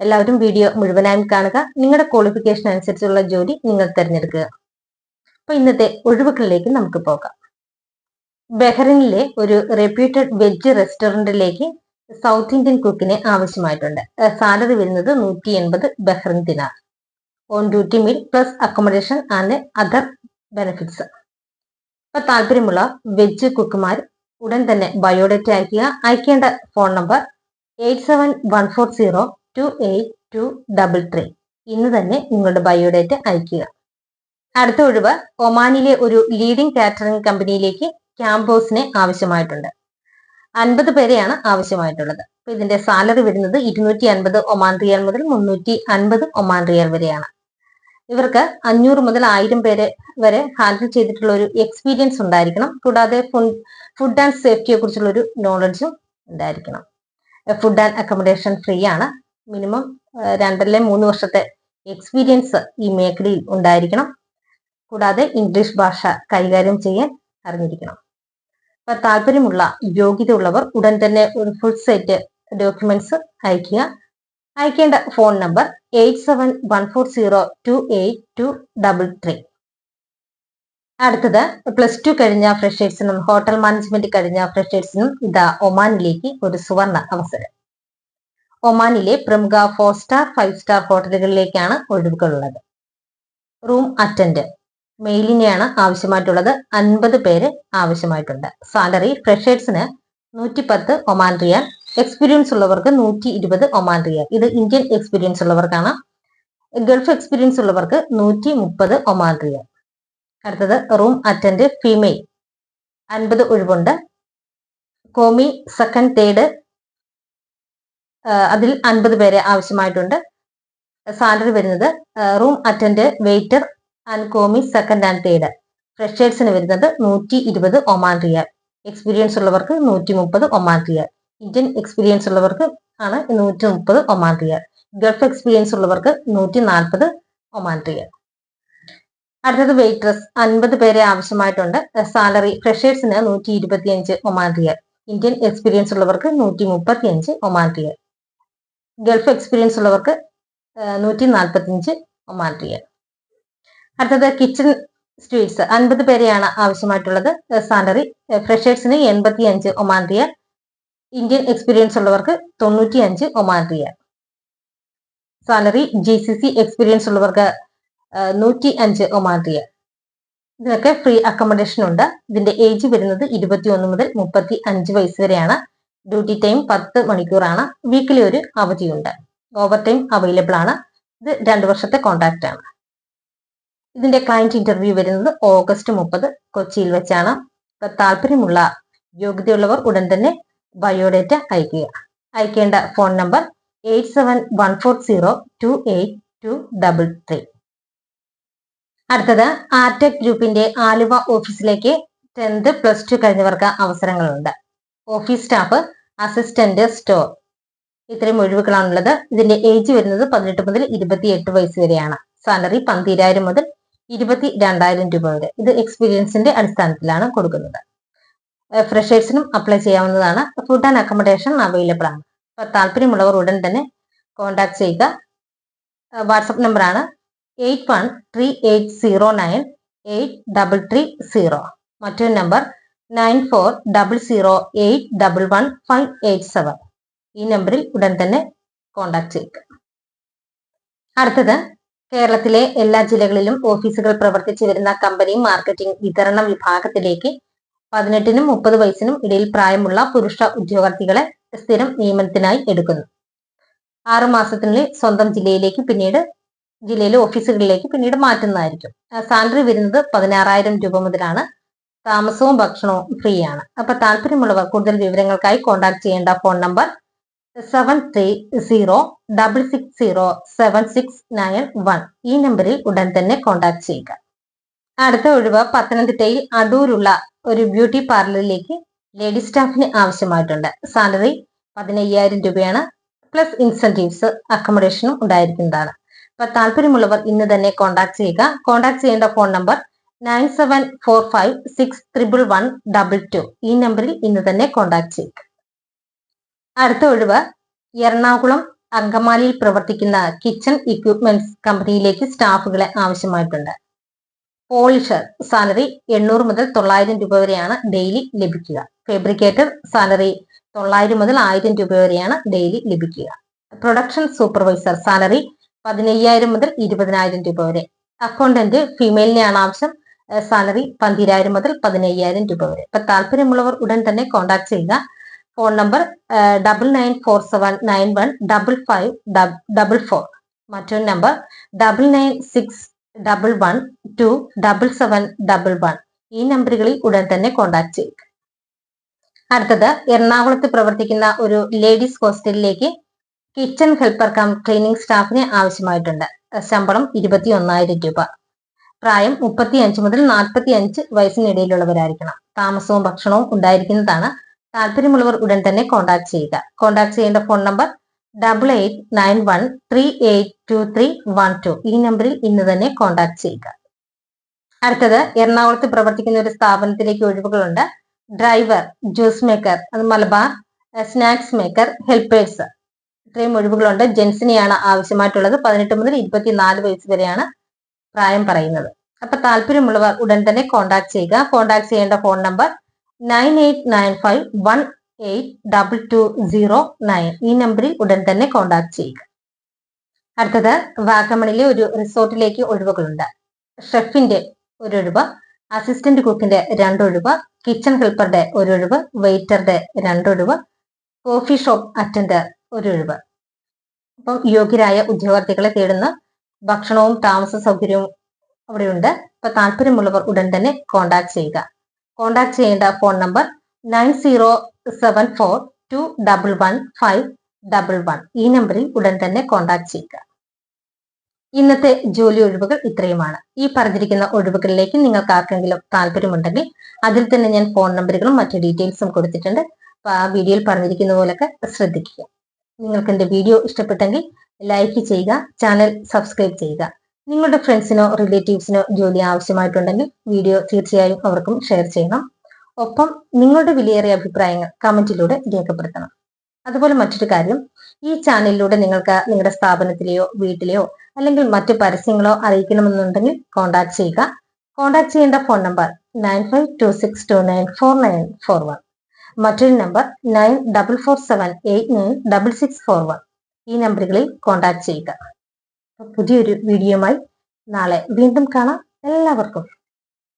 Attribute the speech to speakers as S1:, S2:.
S1: എല്ലാവരും വീഡിയോ മുഴുവനായും കാണുക. നിങ്ങളുടെ ക്വാളിഫിക്കേഷൻ അനുസരിച്ചുള്ള ജോലി നിങ്ങൾ തിരഞ്ഞെടുക്കുക. അപ്പൊ ഇന്നത്തെ ഒഴിവുകളിലേക്ക് നമുക്ക് പോകാം. ബഹ്റിനിലെ ഒരു റെപ്യൂട്ടഡ് വെജ് റെസ്റ്റോറന്റിലേക്ക് സൗത്ത് ഇന്ത്യൻ കുക്കിനെ ആവശ്യമായിട്ടുണ്ട്. സാലറി വരുന്നത് നൂറ്റി എൺപത് Bahrain dinar. On duty meal plus accommodation and other benefits അപ്പൊ താല്പര്യമുള്ള വെജ് കുക്കുമാർ ഉടൻ തന്നെ ബയോഡേറ്റ അയക്കുക അയക്കേണ്ട phone number eight seven one four zero two eight two double three ഇന്ന് തന്നെ നിങ്ങളുടെ ബയോഡേറ്റ അയക്കുക അടുത്ത ഒഴിവ് ഒമാനിലെ ഒരു ലീഡിംഗ് കാറ്ററിംഗ് കമ്പനിയിലേക്ക് ക്യാമ്പോസിനെ ആവശ്യമായിട്ടുണ്ട്. അൻപത് പേരെയാണ് ആവശ്യമായിട്ടുള്ളത്. അപ്പൊ ഇതിന്റെ സാലറി വരുന്നത് ഇരുന്നൂറ്റി അൻപത് ഒമാൻ റിയൽ മുതൽ മുന്നൂറ്റി അൻപത് ഒമാൻ റിയൽ വരെയാണ്. ഇവർക്ക് അഞ്ഞൂറ് മുതൽ ആയിരം പേരെ വരെ ഹാൻഡിൽ ചെയ്തിട്ടുള്ള ഒരു എക്സ്പീരിയൻസ് ഉണ്ടായിരിക്കണം. കൂടാതെ ഫുഡ് ആൻഡ് സേഫ്റ്റിയെ കുറിച്ചുള്ള ഒരു നോളജും ഉണ്ടായിരിക്കണം. ഫുഡ് ആൻഡ് അക്കോമഡേഷൻ ഫ്രീ ആണ്. മിനിമം രണ്ടല്ലേ മൂന്ന് വർഷത്തെ എക്സ്പീരിയൻസ് ഈ മേഖലയിൽ ഉണ്ടായിരിക്കണം. കൂടാതെ ഇംഗ്ലീഷ് ഭാഷ കൈകാര്യം ചെയ്യാൻ അറിഞ്ഞിരിക്കണം. അപ്പൊ താല്പര്യമുള്ള യോഗ്യത ഉള്ളവർ ഉടൻ തന്നെ ഒരു ഫുൾ സെറ്റ് ഡോക്യുമെന്റ്സ് അയക്കുക അയക്കേണ്ട phone number eight seven one four zero two eight two double three അടുത്തത് പ്ലസ് ടു കഴിഞ്ഞ ഫ്രഷേഴ്സിനും ഹോട്ടൽ മാനേജ്മെന്റ് കഴിഞ്ഞ ഫ്രഷേഴ്സിനും ഇതാ ഒമാനിലേക്ക് ഒരു സുവർണ അവസരം. ഒമാനിലെ പ്രമുഖ ഫോർ സ്റ്റാർ ഫൈവ് സ്റ്റാർ ഹോട്ടലുകളിലേക്കാണ് ഒഴിവുകളുള്ളത് റൂം അറ്റൻഡ്. മെയിലിനെയാണ് ആവശ്യമായിട്ടുള്ളത്. അൻപത് പേര് ആവശ്യമായിട്ടുണ്ട്. സാലറി ഫ്രഷേഴ്സിന് നൂറ്റി പത്ത് ഒമാൻ റിയാൽ. എക്സ്പീരിയൻസ് ഉള്ളവർക്ക് നൂറ്റി ഇരുപത് ഒമാൻ റിയാൽ. ഇത് ഇന്ത്യൻ എക്സ്പീരിയൻസ് ഉള്ളവർക്കാണ്. ഗൾഫ് എക്സ്പീരിയൻസ് ഉള്ളവർക്ക് നൂറ്റി മുപ്പത് ഒമാൻ റിയാൽ. അടുത്തത് റൂം അറ്റൻഡ് ഫീമെയിൽ. അൻപത് ഒഴിവുണ്ട്. കോമി സെക്കൻഡ് തേർഡ് അതിൽ അൻപത് പേരെ ആവശ്യമായിട്ടുണ്ട്. സാലറി വരുന്നത് room attend waiter and commis second and third ഫ്രഷേഴ്സിന് വരുന്നത് നൂറ്റി ഇരുപത് ഒമാൻ റിയാൽ. എക്സ്പീരിയൻസ് ഉള്ളവർക്ക് നൂറ്റി മുപ്പത് ഒമാൻ റിയാൽ. ഇന്ത്യൻ എക്സ്പീരിയൻസ് ഉള്ളവർക്ക് ആണ് നൂറ്റി മുപ്പത് ഒമാൻ റിയാൽ. ഗൾഫ് എക്സ്പീരിയൻസ് ഉള്ളവർക്ക് നൂറ്റി നാൽപ്പത് ഒമാൻ റിയാൽ. അടുത്തത് വെയിറ്റ്രസ് അൻപത് പേരെ ആവശ്യമായിട്ടുണ്ട്. സാലറി ഫ്രഷേഴ്സിന് നൂറ്റി ഇരുപത്തിയഞ്ച് ഒമാൻ റിയാൽ. ഇന്ത്യൻ എക്സ്പീരിയൻസ് ഉള്ളവർക്ക് നൂറ്റി മുപ്പത്തിയഞ്ച് ഒമാൻ റിയാൽ. ഗൾഫ് എക്സ്പീരിയൻസ് ഉള്ളവർക്ക് നൂറ്റി നാൽപ്പത്തി അഞ്ച് ഒമാൻ റിയാൽ അടുത്തത് കിച്ചൺ സ്വീറ്റ്സ് അൻപത് പേരെയാണ് ആവശ്യമായിട്ടുള്ളത് സാലറി ഫ്രഷേഴ്സിന് എൺപത്തി അഞ്ച് ഒമാൻ റിയ ഇന്ത്യൻ എക്സ്പീരിയൻസ് ഉള്ളവർക്ക് തൊണ്ണൂറ്റി അഞ്ച് Oman Riya salary G C C experience ഉള്ളവർക്ക് നൂറ്റി അഞ്ച് ഒമാൻ റിയ ഇതിനൊക്കെ ഫ്രീ അക്കോമഡേഷൻ ഉണ്ട്. ഇതിന്റെ ഏജ് വരുന്നത് ഇരുപത്തി ഒന്ന് മുതൽ മുപ്പത്തി അഞ്ച് വയസ്സ് വരെയാണ്. ഡ്യൂട്ടി ടൈം പത്ത് മണിക്കൂറാണ്. വീക്കിലി ഒരു അവധിയുണ്ട്. ഓവർ ടൈം അവൈലബിൾ ആണ്. ഇത് രണ്ട് വർഷത്തെ കോൺട്രാക്റ്റ് ആണ്. ഇതിന്റെ ക്ലയന്റ് ഇന്റർവ്യൂ വരുന്നത് ഓഗസ്റ്റ് മുപ്പത് കൊച്ചിയിൽ വെച്ചാണ്. താല്പര്യമുള്ള യോഗ്യതയുള്ളവർ ഉടൻ തന്നെ ബയോഡേറ്റ അയക്കുക അയക്കേണ്ട phone number eight seven one four zero two eight two double three അടുത്തത് ആർടെക് ഗ്രൂപ്പിന്റെ ആലുവ ഓഫീസിലേക്ക് ടെൻത്ത് പ്ലസ് ടു കഴിഞ്ഞവർക്ക് അവസരങ്ങളുണ്ട്. Office staff assistant store. ഇത്രയും ഒഴിവുകളാണുള്ളത്. ഇതിന്റെ ഏജ് വരുന്നത് പതിനെട്ട് മുതൽ ഇരുപത്തി എട്ട് വയസ്സ് വരെയാണ്. സാലറി പന്തിരായിരം മുതൽ ഇരുപത്തി രണ്ടായിരം രൂപ വരെ. ഇത് എക്സ്പീരിയൻസിന്റെ അടിസ്ഥാനത്തിലാണ് കൊടുക്കുന്നത്. ഫ്രഷേഴ്സിനും അപ്ലൈ ചെയ്യാവുന്നതാണ്. ഫുഡ് ആൻഡ് അക്കോമഡേഷൻ അവൈലബിൾ ആണ്. അപ്പൊ താല്പര്യമുള്ളവർ ഉടൻ തന്നെ കോൺടാക്ട് ചെയ്യുക. വാട്സപ്പ് നമ്പറാണ് eight one three eight zero nine eight double three zero. മറ്റൊരു number nine four double zero eight double one five eight seven ഈ നമ്പറിൽ ഉടൻ തന്നെ കോൺടാക്ട് ചെയ്യുക. അടുത്തത് കേരളത്തിലെ എല്ലാ ജില്ലകളിലും ഓഫീസുകൾ പ്രവർത്തിച്ചു വരുന്ന കമ്പനി മാർക്കറ്റിംഗ് വിതരണ വിഭാഗത്തിലേക്ക് പതിനെട്ടിനും മുപ്പത് വയസ്സിനും ഇടയിൽ പ്രായമുള്ള പുരുഷ ഉദ്യോഗാർത്ഥികളെ സ്ഥിരം നിയമനത്തിനായി എടുക്കുന്നു. ആറു മാസത്തിനുള്ളിൽ സ്വന്തം ജില്ലയിലേക്ക് പിന്നീട് ജില്ലയിലെ ഓഫീസുകളിലേക്ക് പിന്നീട് മാറ്റുന്നതായിരിക്കും. സാലറി വരുന്നത് പതിനാറായിരം രൂപ മുതലാണ്. താമസവും ഭക്ഷണവും ഫ്രീ ആണ്. അപ്പൊ താല്പര്യമുള്ളവർ കൂടുതൽ വിവരങ്ങൾക്കായി കോൺടാക്ട് ചെയ്യേണ്ട phone number seven three zero double six zero seven six nine one ഈ നമ്പറിൽ ഉടൻ തന്നെ കോൺടാക്ട് ചെയ്യുക. അടുത്ത ഒഴിവ് പത്തനംതിട്ടയിൽ അടൂരുള്ള ഒരു ബ്യൂട്ടി പാർലറിലേക്ക് ലേഡി സ്റ്റാഫിന് ആവശ്യമായിട്ടുണ്ട്. സാലറി പതിനയ്യായിരം രൂപയാണ്. പ്ലസ് ഇൻസെന്റീവ്സ് അക്കോമഡേഷനും ഉണ്ടായിരിക്കുന്നതാണ്. അപ്പൊ താല്പര്യമുള്ളവർ ഇന്ന് തന്നെ കോൺടാക്ട് ചെയ്യുക. കോൺടാക്ട് ചെയ്യേണ്ട phone number nine seven four five six triple one double two. ഈ നമ്പറിൽ ഇന്ന് തന്നെ കോൺടാക്ട് ചെയ്യുക അടുത്ത ഒഴിവ് എറണാകുളം അങ്കമാലിയിൽ പ്രവർത്തിക്കുന്ന കിച്ചൺ ഇക്വിപ്മെന്റ്സ് കമ്പനിയിലേക്ക് സ്റ്റാഫുകളെ ആവശ്യമായിട്ടുണ്ട്. പോളിഷർ സാലറി എണ്ണൂറ് മുതൽ തൊള്ളായിരം രൂപ വരെയാണ് ഡെയിലി ലഭിക്കുക. ഫാബ്രിക്കേറ്റർ സാലറി തൊള്ളായിരം മുതൽ ആയിരം രൂപ വരെയാണ് ഡെയിലി ലഭിക്കുക. പ്രൊഡക്ഷൻ സൂപ്പർവൈസർ സാലറി പതിനയ്യായിരം മുതൽ ഇരുപതിനായിരം രൂപ വരെ. അക്കൗണ്ടന്റ് ഫീമെയിലിനെയാണ് ആവശ്യം. സാലറി പന്തിരായിരം മുതൽ പതിനയ്യായിരം രൂപ വരെ. ഇപ്പൊ താല്പര്യമുള്ളവർ ഉടൻ തന്നെ കോൺടാക്ട് ചെയ്യുക. Phone number double nine four seven nine one double five double four മറ്റൊരു number double nine six double one two double seven double one ഈ നമ്പറുകളിൽ ഉടൻ തന്നെ കോൺടാക്ട് ചെയ്യുക. അടുത്തത് എറണാകുളത്ത് പ്രവർത്തിക്കുന്ന ഒരു ലേഡീസ് ഹോസ്റ്റലിലേക്ക് കിച്ചൺ ഹെൽപ്പർ കം ക്ലീനിങ് സ്റ്റാഫിന് ആവശ്യമായിട്ടുണ്ട്. ശമ്പളം ഇരുപത്തി ഒന്നായിരം രൂപ. പ്രായം മുപ്പത്തി അഞ്ച് മുതൽ നാൽപ്പത്തി അഞ്ച് വയസ്സിനിടയിലുള്ളവരായിരിക്കണം. താമസവും ഭക്ഷണവും ഉണ്ടായിരിക്കുന്നതാണ് താല്പര്യമുള്ളവർ ഉടൻ തന്നെ കോൺടാക്ട് ചെയ്യുക. കോൺടാക്ട് ചെയ്യേണ്ട phone number double eight nine one three eight two three one two ഈ നമ്പറിൽ ഇന്ന് തന്നെ കോൺടാക്ട് ചെയ്യുക. അടുത്തത് എറണാകുളത്ത് പ്രവർത്തിക്കുന്ന ഒരു സ്ഥാപനത്തിലേക്ക് ഒഴിവുകളുണ്ട്. ഡ്രൈവർ ജ്യൂസ് മേക്കർ അത് മലബാർ സ്നാക്സ് മേക്കർ ഹെൽപ്പേഴ്സ് ഇത്രയും ഒഴിവുകളുണ്ട്. ജെൻസിനെയാണ് ആവശ്യമായിട്ടുള്ളത്. പതിനെട്ട് മുതൽ ഇരുപത്തിനാല് വയസ്സ് വരെയാണ് പ്രായം പറയുന്നത്. അപ്പൊ താല്പര്യമുള്ളവർ ഉടൻ തന്നെ കോൺടാക്ട് ചെയ്യുക. കോൺടാക്ട് ചെയ്യേണ്ട phone number nine eight nine five one eight double two zero nine ഈ നമ്പറിൽ ഉടൻ തന്നെ കോൺടാക്ട് ചെയ്യുക. അടുത്തത് വാഗമണിലെ ഒരു റിസോർട്ടിലേക്ക് ഒഴിവുകളുണ്ട്. ഷെഫിന്റെ ഒരു ഒഴിവ് അസിസ്റ്റന്റ് കുക്കിന്റെ രണ്ടൊഴിവ് കിച്ചൺ ഹെൽപ്പറുടെ ഒരു ഒഴിവ് വെയിറ്ററുടെ രണ്ടൊഴിവ് കോഫി ഷോപ്പ് അറ്റൻഡർ ഒഴിവ്. അപ്പം യോഗ്യരായ ഉദ്യോഗാർത്ഥികളെ തേടുന്ന ഭക്ഷണവും താമസ സൗകര്യവും അവിടെയുണ്ട്. അപ്പൊ താല്പര്യമുള്ളവർ ഉടൻ തന്നെ കോൺടാക്ട് ചെയ്യുക. കോൺടാക്ട് ചെയ്യേണ്ട phone number nine zero seven four two double one five double one ഈ നമ്പറിൽ ഉടൻ തന്നെ കോൺടാക്ട് ചെയ്യുക. ഇന്നത്തെ ജോലി ഒഴിവുകൾ ഇത്രയുമാണ്. ഈ പറഞ്ഞിരിക്കുന്ന ഒഴിവുകളിലേക്ക് നിങ്ങൾക്ക് ആർക്കെങ്കിലും താല്പര്യമുണ്ടെങ്കിൽ അതിൽ തന്നെ ഞാൻ ഫോൺ നമ്പറുകളും മറ്റു ഡീറ്റെയിൽസും കൊടുത്തിട്ടുണ്ട്. അപ്പൊ ആ വീഡിയോയിൽ പറഞ്ഞിരിക്കുന്ന പോലൊക്കെ ശ്രദ്ധിക്കുക. നിങ്ങൾക്ക് എന്റെ വീഡിയോ ഇഷ്ടപ്പെട്ടെങ്കിൽ ലൈക്ക് ചെയ്യുക ചാനൽ സബ്സ്ക്രൈബ് ചെയ്യുക. നിങ്ങളുടെ ഫ്രണ്ട്സിനോ റിലേറ്റീവ്സിനോ ജോലി ആവശ്യമായിട്ടുണ്ടെങ്കിൽ വീഡിയോ തീർച്ചയായും അവർക്കും ഷെയർ ചെയ്യണം. ഒപ്പം നിങ്ങളുടെ വിലയേറിയ അഭിപ്രായങ്ങൾ കമന്റിലൂടെ രേഖപ്പെടുത്തണം. അതുപോലെ മറ്റൊരു കാര്യം ഈ ചാനലിലൂടെ നിങ്ങൾക്ക് നിങ്ങളുടെ സ്ഥാപനത്തിലെയോ വീട്ടിലെയോ അല്ലെങ്കിൽ മറ്റു പരസ്യങ്ങളോ അറിയിക്കണമെന്നുണ്ടെങ്കിൽ കോൺടാക്ട് ചെയ്യുക. കോൺടാക്ട് ചെയ്യേണ്ട phone number nine five two six two nine four nine four one മറ്റൊരു number nine double four seven eight nine double six four one ഈ നമ്പറുകളിൽ കോൺടാക്ട് ചെയ്യുക. പുതിയൊരു വീഡിയോയുമായി നാളെ വീണ്ടും കാണാം. എല്ലാവർക്കും